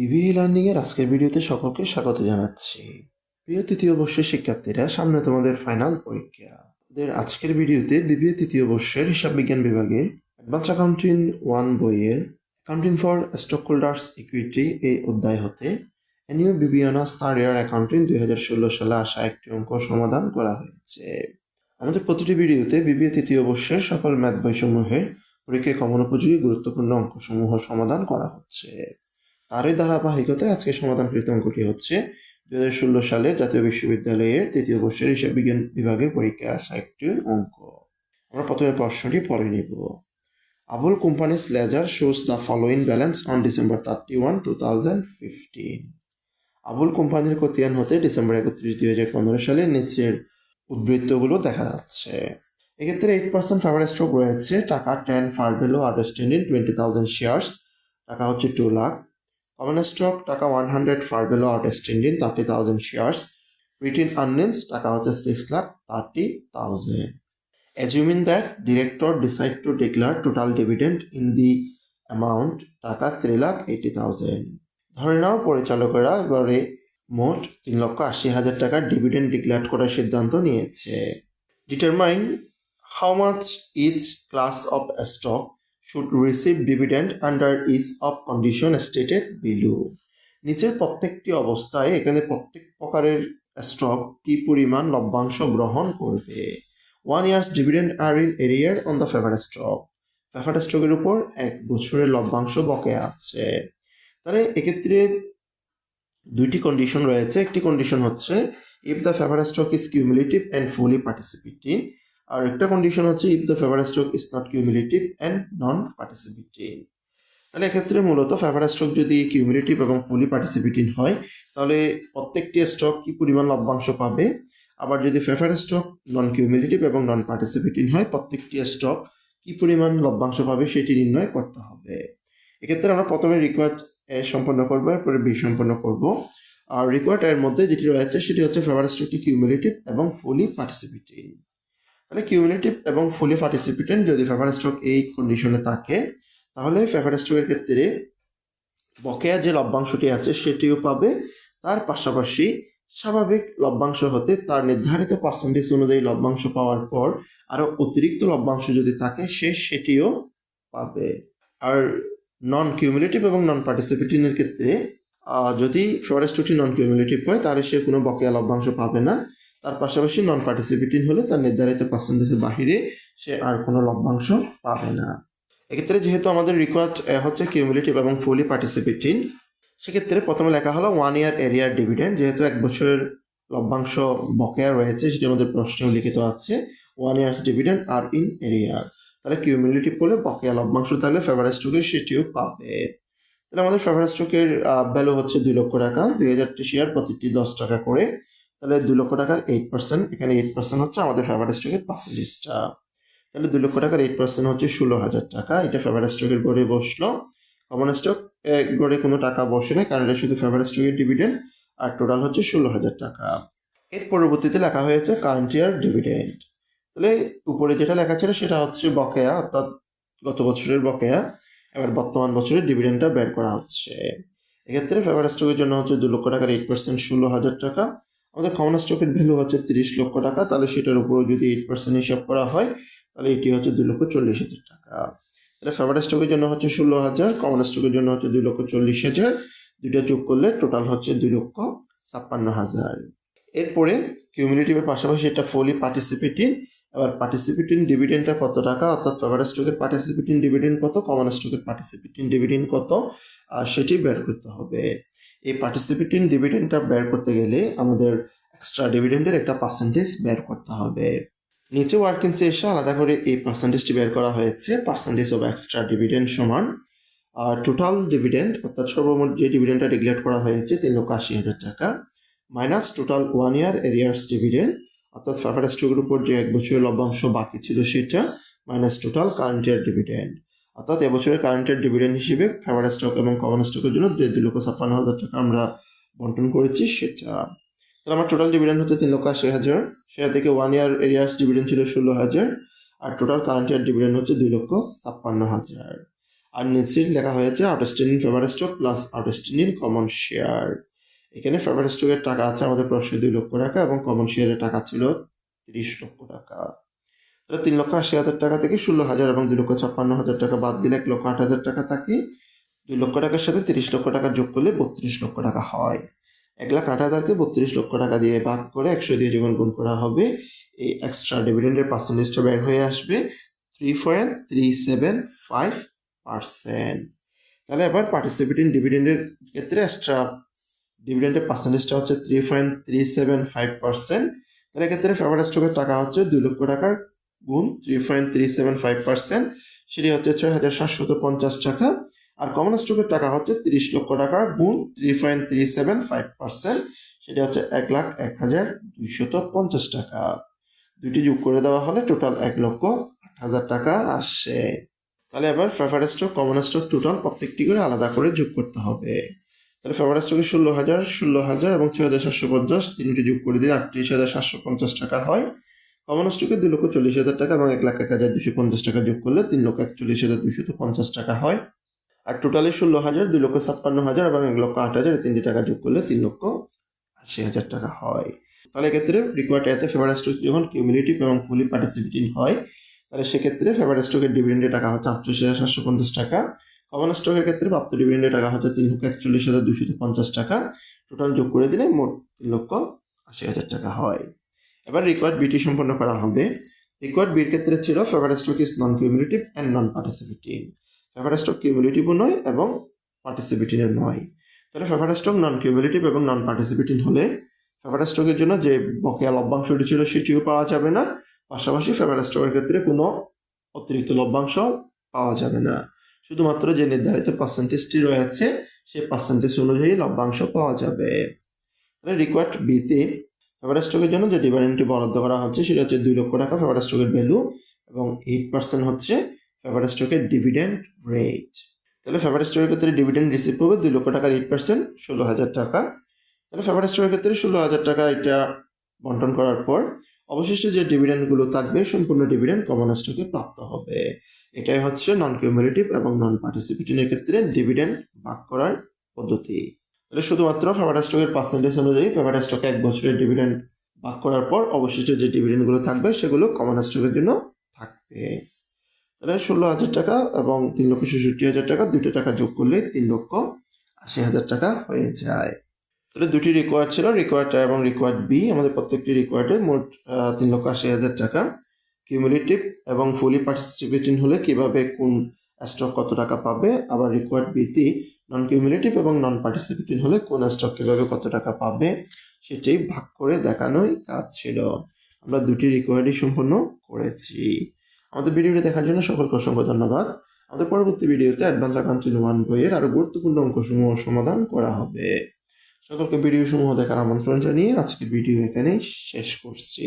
বিবিই learning এর আজকের ভিডিওতে সকলকে স্বাগত জানাচ্ছি। প্রিয় তৃতীয় বর্ষের শিক্ষার্থীরা, সামনে তোমাদের ফাইনাল পরীক্ষা। আমাদের আজকের ভিডিওতে বিবিএ তৃতীয় বর্ষের হিসাব বিজ্ঞান বিভাগে অ্যাডভান্স অ্যাকাউন্টিং ওয়ান বইয়ের accounting for stock holders equity এই অধ্যায় হতে অ্যানিও বিবিয়ানাস থার্ড ইয়ার অ্যাকাউন্টিং দুই হাজার ষোলো সালে আসা একটি অঙ্ক সমাধান করা হয়েছে। আমাদের প্রতিটি ভিডিওতে বিবিএ তৃতীয় বর্ষের সফল ম্যাথ বইসমূহের পরীক্ষায় কমন উপযোগী গুরুত্বপূর্ণ অঙ্কসমূহ সমাধান করা হচ্ছে। তারই ধারাবাহিকতায় আজকে সমাধানকৃত অঙ্কটি হচ্ছে দু হাজার ষোলো সালে জাতীয় বিশ্ববিদ্যালয়ের তৃতীয় বর্ষের হিসাব বিজ্ঞান বিভাগের পরীক্ষায় আসা একটি অঙ্ক। আমরা প্রথমে প্রশ্নটি পড়ে নিব। Abul company's ledger shows the following balance on December thirty one two thousand fifteen Abul কোম্পানির খতিয়ান হতে ডিসেম্বর একত্রিশ, দুই হাজার পনেরো সালে নিচের উদ্বৃত্তগুলো দেখা যাচ্ছে। এক্ষেত্রে এইট পার্সেন্ট ফেভার স্ট্রোক রয়েছে, টাকা ten par value understanding twenty thousand shares টাকা হচ্ছে টু লাখ কমন স্টক টাকা one hundred par value thirty thousand shares retained earnings টাকা হচ্ছে six lakh thirty thousand assuming that director decide to declare total dividend in the amount টাকা three lakh eighty thousand ধরে নাও পরিচালকেরা এবারে মোট তিন লক্ষ আশি হাজার টাকার ডিভিডেন্ড ডিক্লেয়ার করার সিদ্ধান্ত নিয়েছে। Determine how much each class of stock should receive dividend under each of condition stated below নিচের প্রত্যেকটি অবস্থায় এখানে প্রত্যেক প্রকারের স্টক কি পরিমাণ লভ্যাংশ গ্রহণ করবে? One years dividend are in arrear on the favour stock favour স্টকের উপর এক বছরের লভ্যাংশ বকেয়া আছে। তাহলে এক্ষেত্রে দুইটি কন্ডিশন রয়েছে। একটি কন্ডিশন হচ্ছে if the favour stock is cumulative and fully participating আর একটা কন্ডিশন হচ্ছে if the favour stock is not cumulative and non participating তাহলে এক্ষেত্রে মূলত ফেভার স্টক যদি কিউমুলেটিভ এবং ফুলি পার্টিসিপেটিং হয়, তাহলে প্রত্যেকটি স্টক কি পরিমাণ লভ্যাংশ পাবে? আবার যদি ফেভার স্টক নন কিউমুলেটিভ এবং নন পার্টিসিপেটিং হয়, প্রত্যেকটি স্টক কি পরিমাণ লভ্যাংশ পাবে সেটি নির্ণয় করতে হবে। এক্ষেত্রে আমরা প্রথমে রিকোয়ার্ড এ সম্পন্ন করব, এরপরে বি সম্পন্ন করব। আর রিকোয়ার্ড এর মধ্যে যেটি রয়েছে, সেটি হচ্ছে ফেভার স্টকটি কিউমুলেটিভ এবং ফুলি পার্টিসিপেটিং তাহলে কিউমুলেটিভ এবং ফুলি পার্টিসিপেটেন্ট যদি ফেভার স্ট্রোক এই কন্ডিশনে থাকে, তাহলে ফেভার স্ট্রোকের ক্ষেত্রে বকেয়া যে লভ্যাংশটি আছে সেটিও পাবে। তার পাশাপাশি স্বাভাবিক লভ্যাংশ হতে তার নির্ধারিত পার্সেন্টেজ অনুযায়ী লভ্যাংশ পাওয়ার পর আরও অতিরিক্ত লভ্যাংশ যদি থাকে, সে সেটিও পাবে। আর নন কিউমুলেটিভ এবং নন পার্টিসিপেটিংয়ের ক্ষেত্রে যদি ফেভার স্ট্রোকটি নন কিউমুলেটিভ হয়, তাহলে সে কোনো বকেয়া লভ্যাংশ পাবে না। তার পাশাপাশি নন পার্টিসিপেটিং হলে তার নির্ধারিত পার্সেন্টেজের বাহিরে সে আর কোনো লভ্যাংশ পাবে না। এক্ষেত্রে যেহেতু আমাদের রিকোয়ার্ড হচ্ছে কিউমুলেটিভ এবং ফুলি পার্টিসিপেটিং সেক্ষেত্রে প্রথমে লেখা হলো ওয়ান ইয়ার এরিয়ার ডিভিডেন্ড যেহেতু এক বছরের লভ্যাংশ বকেয়া রয়েছে, সেটি আমাদের প্রশ্নে লিখিত আছে one years dividend are in arrear তাহলে কিউমুলেটিভ হলে বকেয়া লভ্যাংশ থাকলে ফেভার স্টকের সেটিও পাবে। তাহলে আমাদের ফেভার স্টকের ভ্যালু হচ্ছে দুই লক্ষ টাকা, দুই হাজারটি শেয়ার প্রতিটি দশ টাকা করে। তাহলে দু লক্ষ টাকার এইট পার্সেন্ট এখানে এইট পার্সেন্ট হচ্ছে আমাদের ফেভার স্টকের পার্সেন্টেজটা তাহলে দু লক্ষ টাকার এইট পার্সেন্ট হচ্ছে ষোলো হাজার টাকা, এটা ফেভার স্টকের গড়ে বসল। কমন স্টক গড়ে কোনো টাকা বসে না কারণ এটা শুধু ফেভার স্টকের ডিভিডেন্ড আর টোটাল হচ্ছে ষোলো হাজার টাকা। এর পরবর্তীতে লেখা হয়েছে কারেন্ট ইয়ার ডিভিডেন্ড তাহলে উপরে যেটা লেখা ছিল সেটা হচ্ছে বকেয়া, অর্থাৎ গত বছরের বকেয়া, এবার বর্তমান বছরের ডিভিডেন্ডটা বের করা হচ্ছে। এক্ষেত্রে ফেভার স্টকের জন্য হচ্ছে দু লক্ষ টাকার এইট পার্সেন্ট ষোলো হাজার টাকা আমাদের কমন স্টকের ভ্যালু হচ্ছে তিরিশ লক্ষ টাকা, তাহলে সেটার উপর যদি এইট পার্সেন্ট হিসাব করা হয়, তাহলে এটি হচ্ছে দুই লক্ষ চল্লিশ হাজার টাকা। তাহলে ফেভার স্টকের জন্য হচ্ছে ষোলো হাজার কমন স্টকের জন্য হচ্ছে দুই লক্ষ চল্লিশ হাজার। দুইটা যোগ করলে টোটাল হচ্ছে দুই লক্ষ ছাপ্পান্ন হাজার। এরপরে কিউমিলিটিভের পাশাপাশি এটা ফুলি পার্টিসিপেটিং এবার পার্টিসিপেটিং ডিভিডেন্ডটা কত টাকা? অর্থাৎ ফেভার স্টকের পার্টিসিপেটিং ডিভিডেন্ড কত কমন স্টকের পার্টিসিপেটিং ডিভিডেন্ড কত? আর সেটি বের করতে হবে। এই পার্টিসিপেটিং ডিভিডেন্ডটা বের করতে গেলে আমাদের এক্সট্রা ডিভিডেন্ডের একটা পার্সেন্টেজ বের করতে হবে। নিচে ওয়ার্কিংসে এসে আলাদা করে এই পার্সেন্টেজটি বের করা হয়েছে পার্সেন্টেজ অফ এক্সট্রা ডিভিডেন্ড সমান। আর টোটাল ডিভিডেন্ড অর্থাৎ সর্বমোট যে ডিভিডেন্ডটা রেগুলেট করা হয়েছে, তিন লক্ষ আশি হাজার টাকা। Minus total one year arrears dividend অর্থাৎ ফেভার স্টকের উপর যে এক বছরের লভ্যাংশ বাকি ছিল সেটা minus total current year dividend অর্থাৎ এবছরের কারেন্টের ডিভিডেন্ড হিসেবে ফেভার স্টক এবং কমন স্টকের জন্য যে দুই লক্ষ ছাপ্পান্ন হাজার টাকা আমরা বন্টন করেছি, সেটা তাহলে আমার টোটাল ডিভিডেন্ড হচ্ছে তিন লক্ষ আশি হাজার। সেটা থেকে ওয়ান ইয়ার এরিয়ার্স ডিভিডেন্ড ছিল ষোলো হাজার, আর টোটাল কারেন্ট ইয়ার ডিভিডেন্ড হচ্ছে দুই লক্ষ ছাপ্পান্ন হাজার। আর নিচে লেখা হয়েছে outstanding favour stock plus outstanding common share এখানে ফেভার স্টকের টাকা আছে আমাদের প্রশ্নে দুই লক্ষ টাকা এবং কমন শেয়ারের টাকা ছিল তিরিশ লক্ষ টাকা। তিন লক্ষ আশি হাজার টাকা থেকে ষোলো হাজার এবং দুই লক্ষ ছাপ্পান্ন হাজার টাকা বাদ দিলে এক লক্ষ আট হাজার টাকা থাকে। দুই লক্ষ টাকার সাথে তিরিশ লক্ষ টাকা যোগ করলে বত্রিশ লক্ষ টাকা হয়। এক লাখ আট হাজারকে বত্রিশ লক্ষ টাকা দিয়ে ভাগ করে একশো দিয়ে যখন গুণ করা হবে, এই এক্সট্রা ডিভিডেন্ডের পার্সেন্টেজটা বের হয়ে আসবে three point three seven five percent তাহলে এবার পার্টিসিপেটিং ডিভিডেন্ডের ক্ষেত্রে এক্সট্রা ডিভিডেন্ডের পার্সেন্টেজটা হচ্ছে three point three seven five percent তাহলে এক্ষেত্রে ফেভার স্টকের টাকা হচ্ছে দুই লক্ষ টাকা গুণ three point three seven five percent সেটি হচ্ছে ছয় হাজার সাতশত পঞ্চাশ টাকা, আর কমন স্টকের টাকা হচ্ছে তিরিশ লক্ষ টাকা গুণ three point three seven five percent সেটা হচ্ছে এক লাখ এক হাজার দুইশত পঞ্চাশ টাকা। দুইটি যোগ করে দেওয়া হলে টোটাল এক লক্ষ আট হাজার টাকা আসে। তাহলে এবার favour stock common stock total প্রত্যেকটি করে আলাদা করে যোগ করতে হবে। তাহলে ফেভার স্টকে ষোলো হাজার ষোলো হাজার এবং ছয় হাজার সাতশো পঞ্চাশ, তিনটি যোগ করে দিলে আটত্রিশ হাজার সাতশো পঞ্চাশ টাকা হয়। কমন দুই লক্ষ চল্লিশ হাজার টাকা এবং এক লাখ এক হাজার দুশো পঞ্চাশ টাকা যোগ করলে তিন লক্ষ একচল্লিশ হাজার দুশো পঞ্চাশ টাকা হয়। আর টোটালি ষোলো হাজার, দুই লক্ষ ছাপ্পান্ন হাজার এবং এক লক্ষ আট হাজার তিনটি টাকা যোগ করলে তিন লক্ষ আশি হাজার টাকা হয়। তাহলে এক্ষেত্রে রিকোয়ার্ড এতে ফেভার স্টক যখন কিউমুলেটিভ এবং ফুলি পার্টিসিপেটিং হয়, তাহলে সেক্ষেত্রে ফেভার স্টকের ডিভিডেন্ডের টাকা হচ্ছে আটত্রিশ হাজার সাতশো পঞ্চাশ টাকা। কমন স্টকের ক্ষেত্রে প্রাপ্ত ডিভিডেন্ডের টাকা হচ্ছে তিন লক্ষ একচল্লিশ হাজার দুশো পঞ্চাশ টাকা। টোটাল যোগ করে দিলে মোট তিন লক্ষ আশি হাজার টাকা হয়। এবার রিকোয়ার্ড বিটি সম্পন্ন করা হবে। রিকোয়ার্ড বির ক্ষেত্রে ছিল favour stock is non cumulative and non participating favour stock কিউমুলেটিভও নয় এবং পার্টিসিপেটিংয়ের নয়। তাহলে ফেভার স্টক নন কিউমুলেটিভ এবং নন পার্টিসিপেটিং হলে ফেভার স্টকের জন্য যে বকেয়া লভ্যাংশটি ছিল সেটিও পাওয়া যাবে না। পাশাপাশি ফেভার স্টকের ক্ষেত্রে কোনো অতিরিক্ত লভ্যাংশ পাওয়া যাবে না। শুধুমাত্র যে নির্ধারিত পার্সেন্টেজটি রয়েছে, সেই পার্সেন্টেজ অনুযায়ী লভ্যাংশ পাওয়া যাবে। তাহলে রিকোয়ার্ড বিতে ফেভার স্টকের জন্য যে ডিভিডেন্ডটি বরাদ্দ করা হচ্ছে, সেটা হচ্ছে দুই লক্ষ টাকা ফেভার স্টকের ভ্যালু এবং এইট পার্সেন্ট হচ্ছে ফেভার স্টকের ডিভিডেন্ড রেট তাহলে ফেভার স্টকের ক্ষেত্রে ডিভিডেন্ড রিসিভ হবে দুই লক্ষ টাকার এইট পার্সেন্ট ষোলো হাজার টাকা। তাহলে ফেভার স্টকের ক্ষেত্রে ষোলো হাজার টাকা এটা বন্টন করার পর অবশিষ্ট যে ডিভিডেন্ডগুলো থাকবে, সম্পূর্ণ ডিভিডেন্ড কমন স্টকে প্রাপ্ত হবে। এটাই হচ্ছে নন কিউমুলেটিভ এবং নন পার্টিসিপেটিংয়ের ক্ষেত্রে ডিভিডেন্ড ভাগ করার পদ্ধতি। শুধুমাত্র ফেভার স্টকের পার্সেন্টেজ অনুযায়ী ফেভার স্টকে এক বছরের ডিভিডেন্ড ভাগ করার পর অবশিষ্ট যে ডিভিডেন্ডগুলো থাকবে, সেগুলো কমন স্টকের জন্য থাকবে। তাহলে ষোলো হাজার টাকা এবং তিন লক্ষ ছেষট্টি হাজার টাকা, দুটো টাকা যোগ করলে তিন লক্ষ আশি হাজার টাকা হয়ে যায়। তাহলে দুটি রিকোয়ার্ড ছিল রিকোয়ার্ড এবং রিকোয়ার্ড বি আমাদের প্রত্যেকটি রিকোয়ার্ডে মোট তিন লক্ষ আশি হাজার টাকা। কিউমুলেটিভ এবং ফুলি পার্টিসিপেটিং হলে কীভাবে কোন স্টক কত টাকা পাবে, আবার রিকোয়ার্ড বিতে নন কিউমুলেটিভ এবং নন পার্টিসিপেটিং হলে কোন স্টক কীভাবে কত টাকা পাবে, সেটাই ভাগ করে দেখানোই কাজ ছিল। আমরা দুটি রিকোয়ারি সম্পূর্ণ করেছি। আমাদের ভিডিওটি দেখার জন্য সকলকে অসংখ্য ধন্যবাদ। আমাদের পরবর্তী ভিডিওতে অ্যাডভান্স অ্যাকাউন্ট ওয়ান বইয়ের আরও গুরুত্বপূর্ণ অঙ্কসমূহ সমাধান করা হবে। সকলকে ভিডিও সমূহ দেখার আমন্ত্রণ জানিয়ে আজকের ভিডিও এখানেই শেষ করছি।